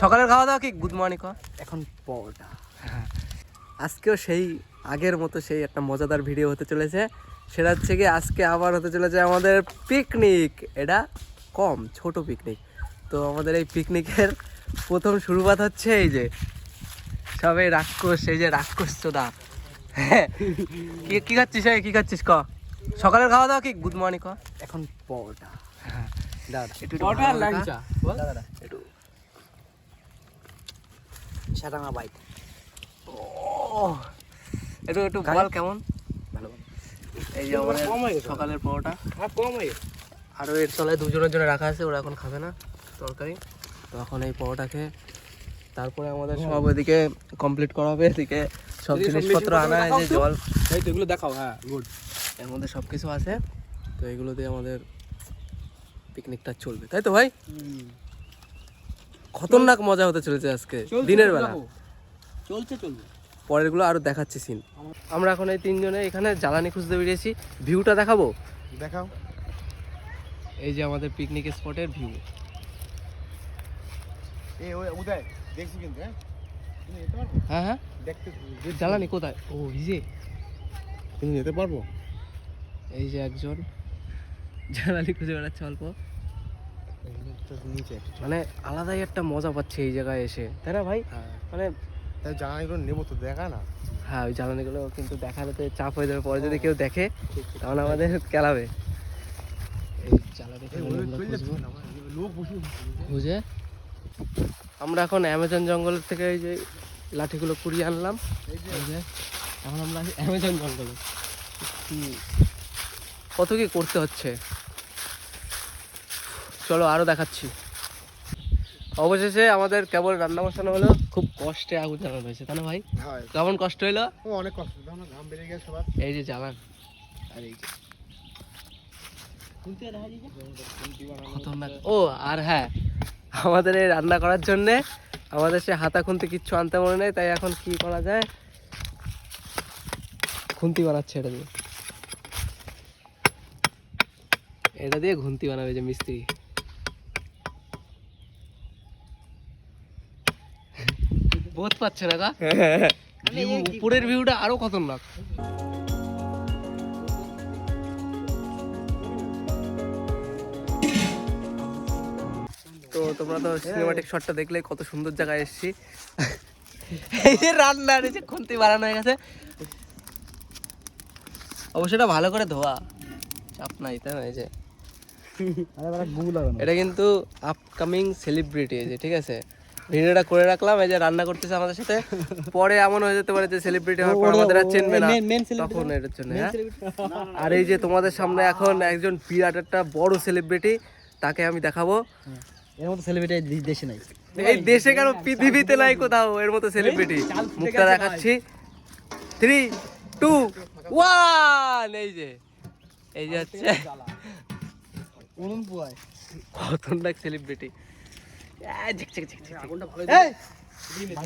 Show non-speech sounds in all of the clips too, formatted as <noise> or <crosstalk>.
সকালের খাওয়া দাওয়া কি? গুড মর্নিং কর। এখন পরোটা। আজকেও সেই আগের মতো সেই একটা মজাদার ভিডিও হতে চলেছে। সেটা হচ্ছে কি আজকে আবার হতে চলেছে আমাদের পিকনিক এটা কম ছোট পিকনিক তো আমাদের এই পিকনিকের প্রথম শুরুবাত হচ্ছে এই যে সবে রাক্ষস এই যে রাক্ষস চোদা হ্যাঁ কি কি খাচ্ছিস এই কি খাচ্ছিস ক? সকালের খাওয়া দাওয়া কি? গুড মর্নিং ক। এখন পরোটা। দাদা একটু লাগা। দাদা একটু সাদামা বাইট ও একটু একটু বল কেমন? ভালো। এই যে আমাদের সকালের পরোটা। আর কম হয়ে আরও এর তলায় দুজনের জন্য রাখা আছে ওরা এখন খাবে না তরকারি। তো এখন এই পরোটা খেয়ে তারপরে আমাদের সব ওইদিকে কমপ্লিট করা হবে এদিকে সব জিনিসপত্র আনা যে জল। এই তো এগুলো দেখাও হ্যাঁ গুড এর মধ্যে সব কিছু আছে তো এগুলো দিয়ে আমাদের পিকনিকটা চলবে। তাই তো ভাই? খতরনাক মজা হতে চলেছে আজকে দিনের বেলা। চলছে চলবে। পরেরগুলো আরও দেখাচ্ছি সিন আমরা এখন এই তিনজনে এখানে জ্বালানি খুঁজতে বেরিয়েছি। ভিউটা দেখাবো? দেখাও। এই যে আমাদের পিকনিক স্পটের ভিউ এই ওই উদয় দেখছি কিন্তু হ্যাঁ? হ্যাঁ হ্যাঁ। দেখতে জ্বালানি কোথায়? ও এই যে। তুমি যেতে পারব? এই যে একজন। জ্বালানি খুঁজে বেড়াচ্ছে অল্প। মানে আলাদাই একটা মজা পাচ্ছে এই জায়গায় এসে। তাই না ভাই? হ্যাঁ। মানে তাই জানাইগুলো নেব তো দেখা না। হ্যাঁ ওই জ্বালানিগুলো কিন্তু দেখালে তো চাপ হয়ে যাবে। পরে যদি কেউ দেখে তাহলে আমাদের কেলাবে বুঝে? আমরা এখন অ্যামাজন জঙ্গলের থেকে এই যে লাঠিগুলো কুড়িয়ে আনলাম। এখন আমরা অ্যামাজন জঙ্গলে। কি কত কি করতে হচ্ছে? চলো আরও দেখাচ্ছি। অবশেষে আমাদের কেবল রান্না বসানো হলো। খুব কষ্টে আগুন জ্বালানো হয়েছে তাই না ভাই? কেমন কষ্ট হইল অনেক কষ্ট ঘাম বেরিয়ে গেছে সবার। এই যে জ্বালান। আর এই ও আর হ্যাঁ আমাদের এই রান্না করার জন্যে আমাদের সে হাতা খুন্তি কিচ্ছু আনতে মনে নেই তাই এখন কি করা যায়? খুন্তি বানাচ্ছে এটা দিয়ে। এটা দিয়ে ঘুন্তি বানাবে যে মিস্ত্রি। বোধ পাচ্ছে না গা ভিউ উপরের ভিউটা আরও খতরনাক। তো তোমরা তো সিনেমাটিক শটটা দেখলে কত সুন্দর জায়গায় এসেছি। এই যে রান্না এই যে খুন্তি বানানো হয়ে গেছে। অবশ্যই এটা ভালো করে ধোয়া। চাপ নাই তাই না এই যে? এটা কিন্তু আপকামিং সেলিব্রিটি এই যে ঠিক আছে? ভিডিওটা করে রাখলাম এই যে রান্না করতেছে আমাদের সাথে। পরে এমন হয়ে যেতে পারে যে সেলিব্রিটি হওয়ার পর আমাদের আর চিনবে না। তখন এটার জন্য হ্যাঁ? আর এই যে তোমাদের সামনে এখন একজন বিরাট একটা বড় সেলিব্রিটি তাকে আমি দেখাবো। এর মতো সেলিব্রিটি দেশে নাই। এই দেশে কেন পৃথিবীতে নাই কোথাও? এর মতো সেলিব্রিটি মুখটা দেখাচ্ছি। থ্রি টু ওয়ান এই যে এই যে হচ্ছে। খতরনাক সেলিব্রিটি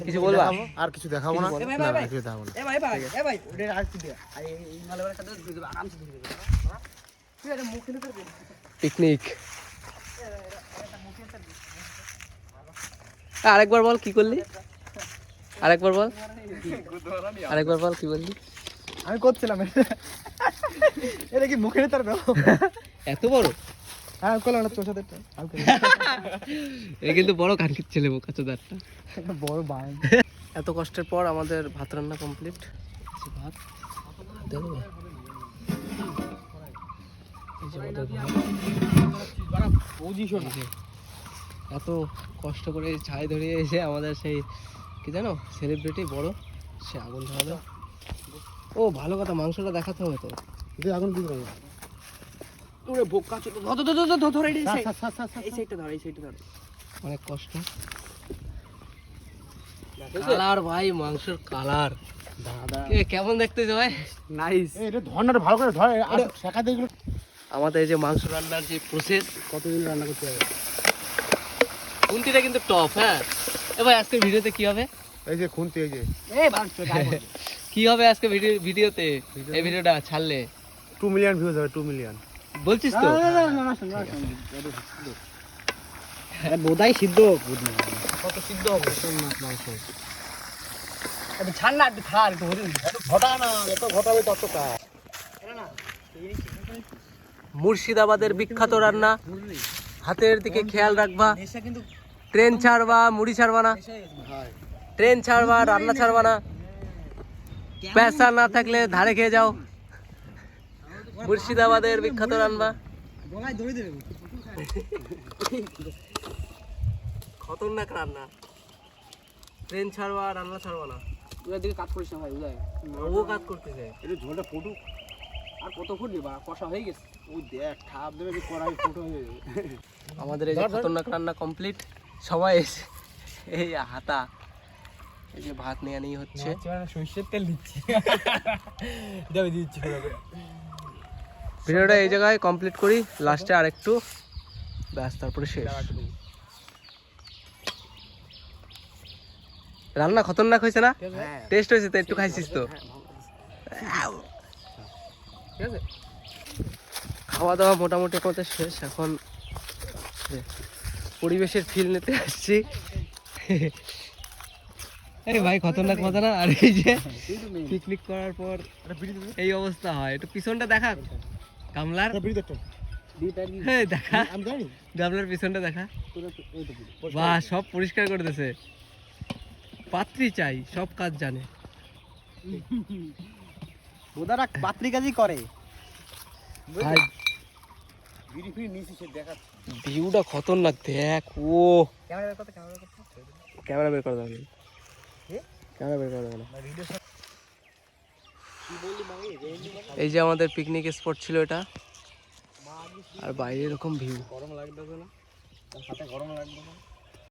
কিছু বলবা? আর কিছু দেখাবো না? কিছু দেখাবো না। পিকনিক। আরেকবার বল কি করলি? আরেকবার বল। আরেকবার বল কি বললি? আমি করছিলাম। এটা। কি মুখে তার এত বড়? <laughs> এ কিন্তু বড় কানকির ছেলে বোকা চোদারটা একটা বড় বান। এত কষ্টের পর আমাদের ভাত রান্না কমপ্লিট ভাত। দেবো এই যে আমাদের ভাত। এত কষ্ট করে ছাই ধরিয়ে এসে আমাদের সেই কি জানো সেলিব্রিটি বড় সে আগুন ধরালো। ও ভালো কথা মাংসটা দেখাতে হবে তো। আগুন কি করব ওরে বোকা চোদ ধর ধর ধর ধর ধর এই সাইড সাইডটা ধর এই সাইডটা ধর। অনেক কষ্ট। কালার ভাই মাংসের কালার। দাদা। কেমন দেখতেছে ভাই? নাইস। এটা ধরনাটা ভালো করে ধর আর এগুলো আমাদের এই যে মাংস রান্নার যে প্রসেস কতদিন রান্না করতে হবে? খুন্তিটা কিন্তু টপ হ্যাঁ? এ ভাই আজকের ভিডিওতে কি হবে? এই যে খুনতে এই যে। এই বল কি হবে আজকে ভিডিও ভিডিওতে? এই ভিডিওটা ছাড়লে। টু মিলিয়ন ভিউজ হবে টু মিলিয়ন বলছিস তো? না না না না না বোধাই সিদ্ধ কত সিদ্ধ হবে? মাংস। ছাড় না একটু খার একটু হরিণ। ঘটা না এত ঘটাবে ততটা মুর্শিদাবাদের বিখ্যাত রান্না। হাতের দিকে খেয়াল রাখবা। ট্রেন ছাড়বা মুড়ি ছাড়বা না। ট্রেন ছাড়বা রান্না ছাড়বা না। পেশা না থাকলে ধারে খেয়ে যাও। মুর্শিদাবাদের বিখ্যাত রান্না। ডোঙায় দড়ি দেবে। খতরনাক রান্না। ট্রেন ছাড়বা রান্না ছাড়বা না। উদয় দিকে কাজ করিস না ভাই উদয় ও কাজ করতেছে। একটু ঝোলটা ফুটুক। আর কত ফুটবে বা? কষা হয়ে গেছে। ওই দেখ খাপ দেবে যে কড়াই ফুটো হয়ে যাবে। আমাদের এই যে খতরনাক রান্না কমপ্লিট। সবাই এসে এই হাতা। এই যে ভাত নিয়ে নিয়ে হচ্ছে। সর্ষের তেল দিচ্ছি। দিচ্ছি ভিডিওটা এই জায়গায় কমপ্লিট করি লাস্টে আরেকটু। ব্যাস তারপরে শেষ। রান্না খতরনাক হয়েছে না? টেস্ট হয়েছে তো একটু খাইছিস তো। খাওয়া দাওয়া মোটামুটি আমাদের শেষ এখন পরিবেশের ফিল নিতে আসছি। আরে ভাই খতরনাক মজা না আর এই যে পিকনিক করার পর এই অবস্থা হয়। একটু পিছনটা দেখা। গামলার? হ্যাঁ দেখা। গামলার পিছনটা দেখা। বাহ সব পরিষ্কার করে দিতেছে পাত্রী চাই সব কাজ জানে। বোধারা পাত্রি কাজই করে। ভিউটা খতরনাক দেখ ও। ক্যামেরা কত ক্যামেরা কত ক্যামেরা বের করে দেবে ক্যামেরা বের করে দেবে না এই যে আমাদের পিকনিক স্পট ছিল এটা। আর বাইরে এরকম ভিউ গরম লাগবে না? হাতে গরম লাগবে না?